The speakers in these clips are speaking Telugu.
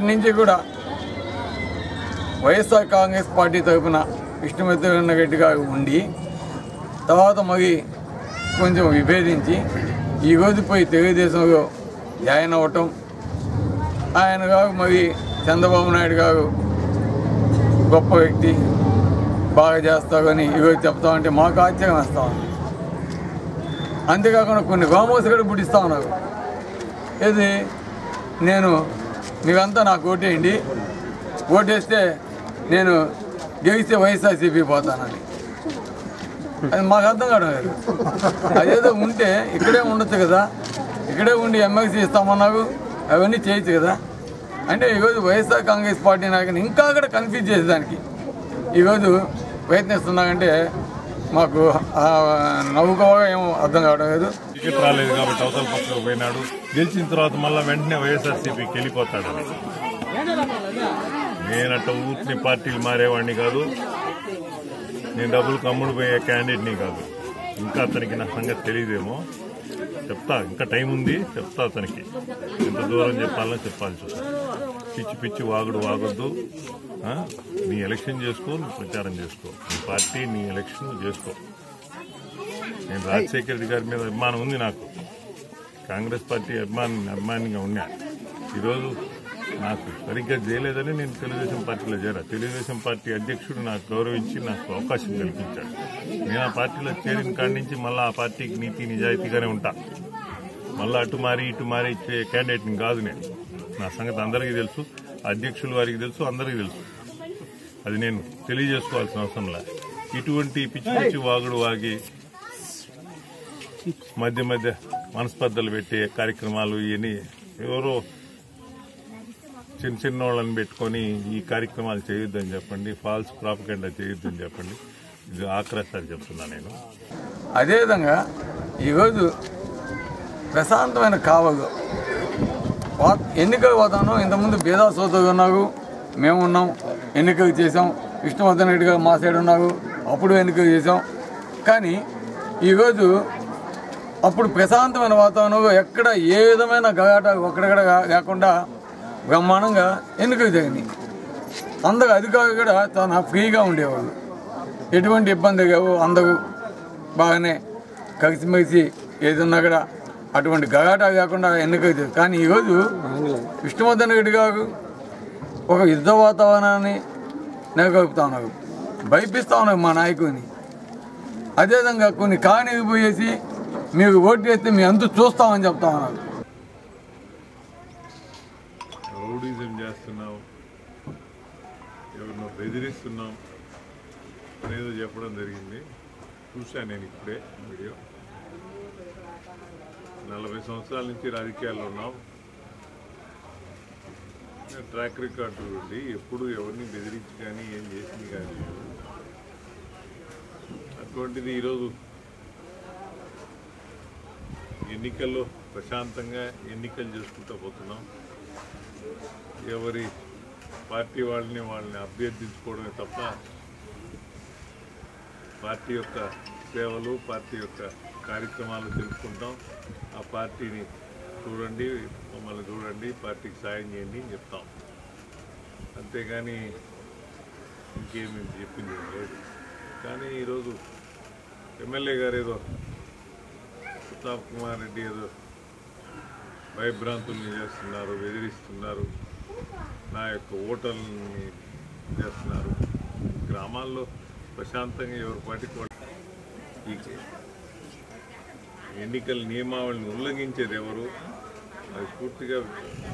మొదటి నుంచి కూడా వైఎస్ఆర్ కాంగ్రెస్ పార్టీ తరఫున విష్ణుమిత్రన్న రెడ్డి గారు ఉండి తర్వాత మరి కొంచెం విభేదించి ఈరోజు పోయి తెలుగుదేశంలో జాయిన్ అవ్వటం ఆయన గారు మరి చంద్రబాబు నాయుడు గారు గొప్ప వ్యక్తి బాగా చేస్తారని ఈరోజు చెప్తామంటే మాకు ఆశ్చర్యం వేస్తా ఉంది. అంతేకాకుండా కొన్ని గోమోస్ కూడా పుట్టిస్తా ఉన్నారు. ఇది నేను మీరంతా నాకు ఓటేయండి ఓటేస్తే నేను గెలిస్తే వైఎస్ఆర్సీపీ పోతానని. అది మాకు అర్థం కావడం లేదు. అదేదో ఉంటే ఇక్కడే ఉండొచ్చు కదా. ఇక్కడే ఉండి ఎమ్మెల్సీ ఇస్తామన్నావు అవన్నీ చేయొచ్చు కదా. అంటే ఈరోజు వైఎస్ఆర్ కాంగ్రెస్ పార్టీ నాయకుని ఇంకా కూడా కన్ఫ్యూజ్ చేసేదానికి. ఈరోజు ప్రయత్నిస్తున్నాకంటే మాకు ఆ నవ్వుకోవడం ఏమో అర్థం కావడం లేదు. టికెట్ రాలేదు కాబట్టి అవతల పక్కకు పోయినాడు. గెలిచిన తర్వాత మళ్ళీ వెంటనే వైఎస్ఆర్సీపీకి వెళ్ళిపోతాడు నేనట్ట ఊరిని పార్టీలు మారేవాడిని కాదు. నేను డబ్బులు కమ్ముడు పోయే క్యాండిడేట్ని కాదు. ఇంకా అతనికి నా సంగతి తెలియదేమో. చెప్తా ఇంకా టైం ఉంది చెప్తా అతనికి. ఎంత దూరం చెప్పాలని చెప్పాలి చూస్తా పిచ్చి పిచ్చి వాగుడు వాగొద్దు. నీ ఎలక్షన్ చేసుకో నువ్వు ప్రచారం చేసుకో. నీ పార్టీ నీ ఎలక్షన్ చేసుకో. నేను రాజశేఖర రెడ్డి గారి మీద అభిమానం ఉంది నాకు. కాంగ్రెస్ పార్టీ అభిమాని అభిమానిగా ఉన్నా. ఈరోజు నాకు సరిగ్గా చేయలేదని నేను తెలుగుదేశం పార్టీలో చేరా. తెలుగుదేశం పార్టీ అధ్యక్షుడు నాకు గౌరవించి నాకు అవకాశం కల్పించాడు. నేను ఆ పార్టీలో చేరిన కాడి నుంచి మళ్ళీ ఆ పార్టీకి నీతి నిజాయితీగానే ఉంటా. మళ్ళీ అటు మారి ఇటు మారి ఇచ్చే క్యాండిడేట్ని కాదు నేను. నా సంగతి అందరికీ తెలుసు అధ్యక్షుల వారికి తెలుసు అందరికీ తెలుసు. అది నేను తెలియజేసుకోవాల్సిన అవసరంలా ఇటువంటి పిచ్చి పిచ్చి వాగుడు వాగి మధ్య మధ్య మనస్పర్ధలు పెట్టే కార్యక్రమాలు ఇవన్నీ ఎవరో చిన్న చిన్న వాళ్ళని పెట్టుకొని ఈ కార్యక్రమాలు చేయొద్దని చెప్పండి ఫాల్స్ ప్రాపగండా చేయొద్దని చెప్పండి. ఇది ఆక్రస్తాలు చెప్తున్నా నేను. అదేవిధంగా ఈరోజు ప్రశాంతమైన కావలు ఎన్నికకు పోతాను. ఇంతకుముందు భేదా సోదరుడు ఉన్నారు. మేము ఉన్నాం. ఎన్నికలు చేసాం విష్ణువర్ధన్ రెడ్డి గారు మా సైడ్ ఉన్నారు. అప్పుడు ఎన్నికలు చేసాం కానీ ఈరోజు అప్పుడు ప్రశాంతమైన వాతావరణంలో ఎక్కడ ఏ విధమైన గగాట ఒక్కడక్కడ లేకుండా బ్రహ్మాండంగా ఎన్నికలు జరిగినాయి. అందరు అధికారులు కూడా చాలా ఫ్రీగా ఉండేవాళ్ళు. ఎటువంటి ఇబ్బంది లేవు. అందరూ బాగానే కలిసిమెలిసి ఏదన్నా కూడా అటువంటి గగాటా కాకుండా ఎన్నికైతే కానీ ఈరోజు విష్ణువర్ధన్ రెడ్డి గారు ఒక యుద్ధ వాతావరణాన్ని నెలకొల్పుతా ఉన్నారు. భయపిస్తూ ఉన్నారు మా నాయకుడిని అదేవిధంగా కొన్ని కాణికి పోయేసి మీకు ఓటు వేస్తే మీ అంతా చూస్తామని చెప్తా ఉన్నారు. రౌడీజం చేస్తున్నావు. ఎవరినో బెదిరిస్తున్నాం అనేదో చెప్పడం జరిగింది. చూశాను నేను ఇప్పుడే వీడియో. నలభై సంవత్సరాల నుంచి రాజకీయాల్లో ఉన్నాం. ట్రాక్ రికార్డు ఉంది ఎప్పుడు ఎవరిని బెదిరించి కానీ ఏం చేసింది కానీ అటువంటిది ఈరోజు ఎన్నికల్లో ప్రశాంతంగా ఎన్నికలు చేసుకుంటూ పోతున్నాం. ఎవరి పార్టీ వాళ్ళని వాళ్ళని అభ్యర్థించుకోవడమే తప్ప పార్టీ యొక్క సేవలు పార్టీ యొక్క కార్యక్రమాలు తెలుసుకుంటాం ఆ పార్టీని చూడండి మమ్మల్ని చూడండి పార్టీకి సాయం చేయండి అని చెప్తాం. అంతేగాని ఇంకేమి చెప్పింది లేదు. కానీ ఈరోజు ఎమ్మెల్యే గారు ఏదో ప్రతాప్ కుమార్ రెడ్డి ఏదో భయభ్రాంతుల్ని చేస్తున్నారు బెదిరిస్తున్నారు. నా యొక్క ఓటర్లని చేస్తున్నారు. గ్రామాల్లో ప్రశాంతంగా ఎవరి పాటికి ఈ ఎన్నికల నియమావళిని ఉల్లంఘించేది ఎవరు అది పూర్తిగా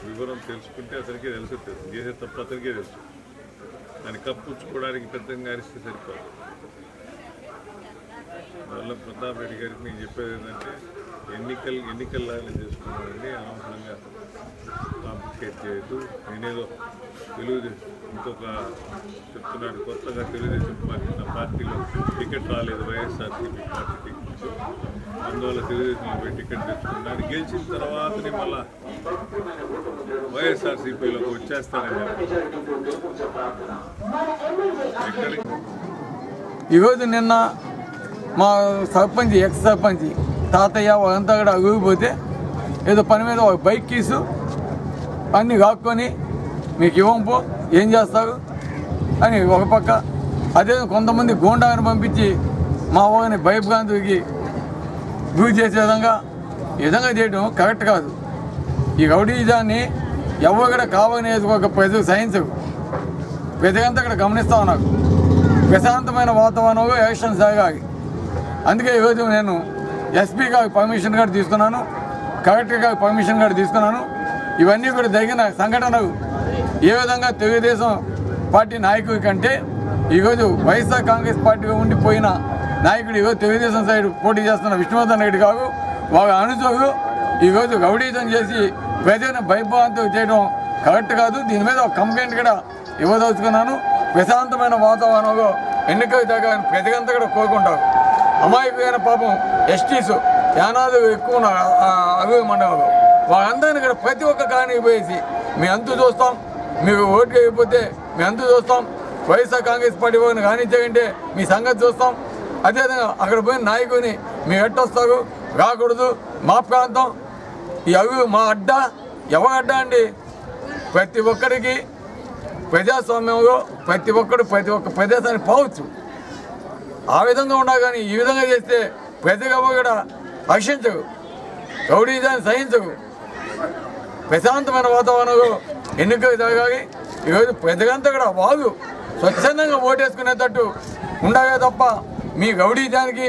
వివరం తెలుసుకుంటే అతనికే తెలుసు. చేసే తప్ప అతనికే తెలుసు. దాన్ని కప్పుచ్చుకోవడానికి పెద్దగా అరిస్తే సరిపోదు. వల్ల ప్రతాప్ రెడ్డి గారికి నేను చెప్పేది ఏంటంటే ఎన్నికలు ఎన్నికల్లాగా చేసుకున్నానండి అనవసరంగా కాంప్లికేట్ చేయొద్దు. నేనేదో తెలుగుదేశం ఇంకొక చెప్తున్నాడు కొత్తగా తెలుగుదేశం పార్టీ పార్టీలో టికెట్ రాలేదు వైఎస్ఆర్సీపీ పార్టీ టికెట్ అందువల్ల తెలుగుదేశంలో పోయి టికెట్ తెచ్చుకున్నాను గెలిచిన తర్వాతనే మళ్ళా వైఎస్ఆర్సీపీలోకి వచ్చేస్తానని చెప్పాను ఈరోజు నిన్న మా సర్పంచ్ ఎక్స్ సర్పంచ్ తాతయ్య వాళ్ళంతా కూడా అగిపోతే ఏదో పని మీద ఒక బైక్ తీసు అన్నీ కాక్కొని మీకు ఇవ్వంపో ఏం చేస్తారు అని ఒక పక్క. అదే కొంతమంది గోండాని పంపించి మా వాడిని భయభ్రాంతికి గురి చేసే విధంగా విధంగా చేయడం కరెక్ట్ కాదు. ఈ రౌడీజాన్ని ఎవరు కూడా కావాలని ఒక ప్రజలు సహించరు. ప్రజలంతా ఇక్కడ గమనిస్తా ఉన్నారు. ప్రశాంతమైన వాతావరణంలో ఎలక్షన్ సాగాలి అందుకే ఈరోజు నేను ఎస్పీ గారి పర్మిషన్ కూడా తీసుకున్నాను కలెక్టర్ గారి పర్మిషన్ కూడా తీసుకున్నాను. ఇవన్నీ కూడా జరిగిన సంఘటనలు. ఏ విధంగా తెలుగుదేశం పార్టీ నాయకుడి కంటే ఈరోజు వైఎస్ఆర్ కాంగ్రెస్ పార్టీగా ఉండిపోయిన నాయకుడు ఈరోజు తెలుగుదేశం సైడ్ పోటీ చేస్తున్న విష్ణువర్ధన్ రెడ్డి కాదు వారి అనుచరులు ఈరోజు గౌడీతం చేసి ప్రజలను భయభ్రాంతులు చేయడం కరెక్ట్ కాదు. దీని మీద ఒక కంప్లైంట్ కూడా ఇవ్వదలుచుకున్నాను. ప్రశాంతమైన వాతావరణంలో ఎన్నికలు జరగాలని ప్రతిగంతా కూడా కోరుకుంటారు. అమాయకులైన పాపం ఎస్టీస్ యానాదు ఎక్కువ ఉన్నారు అవి మండలంలో. వాళ్ళందరినీ ఇక్కడ ప్రతి ఒక్క కారణం పోయేసి మీ అంతు చూస్తాం. మీకు ఓటు వేయకపోతే మీ అంతు చూస్తాం. వైఎస్ఆర్ కాంగ్రెస్ పార్టీ వాళ్ళని కానిచ్చాకంటే మీ సంగతి చూస్తాం. అదేవిధంగా అక్కడ పోయిన నాయకుని మీ ఎట్టొస్తారు రాకూడదు. మా ప్రాంతం. ఈ అవి మా అడ్డ. ఎవరి అండి? ప్రతి ఒక్కరికి ప్రజాస్వామ్యంలో ప్రతి ఒక్కరు ప్రతి ఒక్క ప్రదేశానికి పోవచ్చు. ఆ విధంగా ఉన్నా కానీ ఈ విధంగా చేస్తే ప్రజలు కూడా హర్షించరు రౌడీజాన్ని సహించవు ప్రశాంతమైన వాతావరణంలో ఎన్నికలు జరగాలి. ఈరోజు ప్రజలంతా కూడా వాళ్ళు స్వచ్ఛందంగా ఓటేసుకునేటట్టు ఉండాలి తప్ప మీ రౌడీజానికి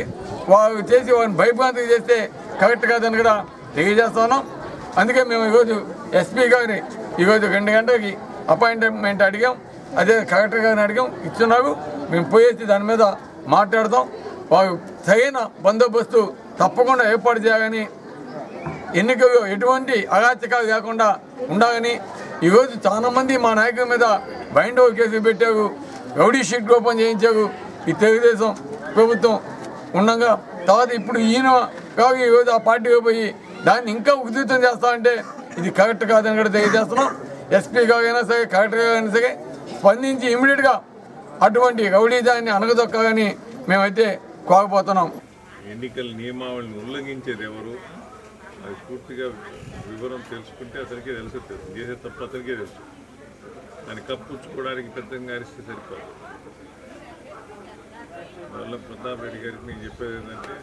వాళ్ళు చేసి వాళ్ళని భయభ్రాంతికి చేస్తే కరెక్ట్ కాదని కూడా తెలియజేస్తున్నాం. అందుకే మేము ఈరోజు ఎస్పీ గారిని ఈరోజు రెండు గంటలకి అపాయింట్మెంట్ అడిగాం. అదే కలెక్టర్ గారిని అడిగాం. ఇచ్చున్నారు మేము పోయేసి దాని మీద మాట్లాడతాం వారు సరైన బందోబస్తు తప్పకుండా ఏర్పాటు చేయాలని ఎన్నికలు ఎటువంటి అరాచకాలు లేకుండా ఉండాలని ఈరోజు చాలామంది మా నాయకుల మీద బైండ్ ఓవర్ కేసులు పెట్టారు. రౌడీ షీట్ ఓపెన్ చేయించారు. ఈ తెలుగుదేశం ప్రభుత్వం ఉండగా తర్వాత ఇప్పుడు ఈయన కాగి ఈరోజు ఆ పార్టీ పోయి దాన్ని ఇంకా ఉద్యుతం చేస్తామంటే ఇది కరెక్ట్ కాదని కూడా తెలియజేస్తున్నాం. ఎస్పీ గారైనా సరే కలెక్టర్ అయినా సరే స్పందించి ఇమీడియట్గా అటువంటి రౌడీజాన్ని అనగదొక్కాలని మేమైతే కోకపోతున్నాం ఎన్నికల నియమావళిని ఉల్లంఘించేది ఎవరు? అది పూర్తిగా వివరం తెలుసుకుంటే అతనికే తెలుసు చేసే తప్పు అతనికే తెలుసు. దాన్ని కప్పుచ్చుకోవడానికి పెద్దంగా అరిస్తే సరిపోదు. వల్ల ప్రతాప్ రెడ్డి గారికి నేను చెప్పేది ఏంటంటే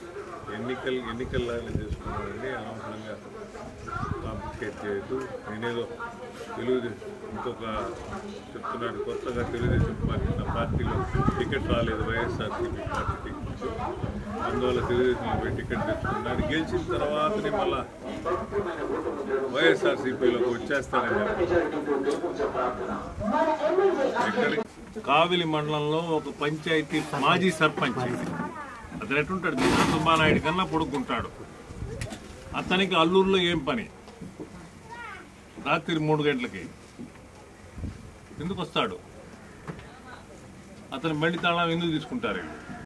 ఎన్నికలు ఎన్నికల్లాగా చేసుకున్నామండి అనవసరంగా కాంప్లికేట్ చేయొద్దు. నేనేదో తెలుగుదేశం ఇంకొక చెప్తున్నాడు కొత్తగా తెలుగుదేశం పార్టీ నా పార్టీలో టికెట్ రాలేదు వైఎస్ఆర్సీపీ పార్టీ టికెట్ అందువల్ల తెలుగుదేశంలో పోయి టికెట్ తెచ్చుకున్నాను. గెలిచిన తర్వాతనే మళ్ళా వైఎస్ఆర్సీపీలోకి వచ్చేస్తానని ఎక్కడికి కావిలి మండలంలో ఒక పంచాయతీ మాజీ సర్పంచ్. అతను ఎటుంటాడు దిశ సుబ్బానాయుడు కన్నా పొడుక్కుంటాడు. అతనికి అల్లూరులో ఏం పని? రాత్రి మూడు గంటలకి. ఎందుకు వస్తాడు అతని బండి తాళం ఎందుకు తీసుకుంటారు? వీళ్ళు?